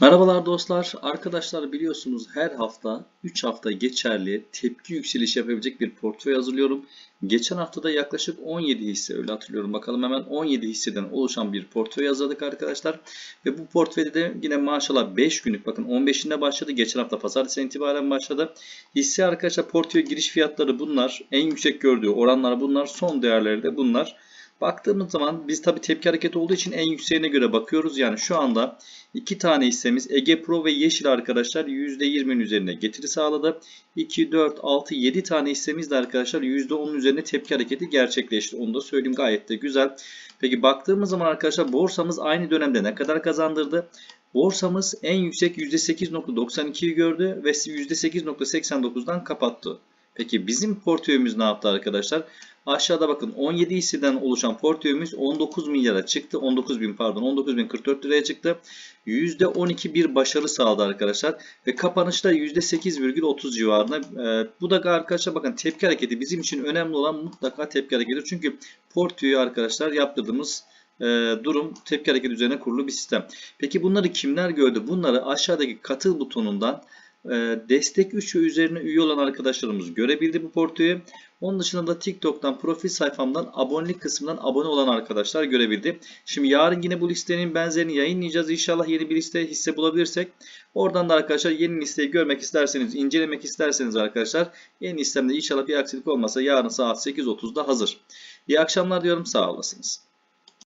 Merhabalar dostlar. Arkadaşlar biliyorsunuz her hafta 3 hafta geçerli tepki yükselişi yapabilecek bir portföy hazırlıyorum. Geçen haftada yaklaşık 17 hisse öyle hatırlıyorum. Bakalım hemen 17 hisseden oluşan bir portföy hazırladık arkadaşlar. Ve bu portföyde de yine maşallah 5 günlük bakın 15'inde başladı. Geçen hafta pazartesi itibaren başladı. Hisse arkadaşlar portföy giriş fiyatları bunlar. En yüksek gördüğü oranlar bunlar. Son değerleri de bunlar. Baktığımız zaman biz tabi tepki hareketi olduğu için en yükseğine göre bakıyoruz. Yani şu anda iki tane hissemiz Ege Pro ve Yeşil arkadaşlar %20'nin üzerine getiri sağladı. 2, 4, 6, 7 tane hissemiz de arkadaşlar %10'un üzerine tepki hareketi gerçekleşti. Onu da söyleyeyim gayet de güzel. Peki baktığımız zaman arkadaşlar borsamız aynı dönemde ne kadar kazandırdı? Borsamız en yüksek %8.92'yi gördü ve %8.89'dan kapattı. Peki bizim portföyümüz ne yaptı arkadaşlar? Aşağıda bakın 17 hisseden oluşan portföyümüz 19 milyara çıktı. 19 bin pardon 19 bin 44 liraya çıktı. %12 bir başarı sağladı arkadaşlar. Ve kapanışta %8,30 civarında. Ee, bu da arkadaşlar bakın tepki hareketi bizim için önemli olan mutlaka tepki hareketi. Çünkü portföyü arkadaşlar yaptırdığımız e, durum tepki hareketi üzerine kurulu bir sistem. Peki bunları kimler gördü? Bunları aşağıdaki katıl butonundan destek 3 ve üzerine üye olan arkadaşlarımız görebildi bu portföyü. Onun dışında da TikTok'tan profil sayfamdan abonelik kısmından abone olan arkadaşlar görebildi. Şimdi yarın yine bu listenin benzerini yayınlayacağız. İnşallah yeni bir liste hisse bulabilirsek. Oradan da arkadaşlar yeni listeyi görmek isterseniz, incelemek isterseniz arkadaşlar yeni listemde inşallah bir aksilik olmasa yarın saat 8.30'da hazır. İyi akşamlar diyorum. Sağ olasınız.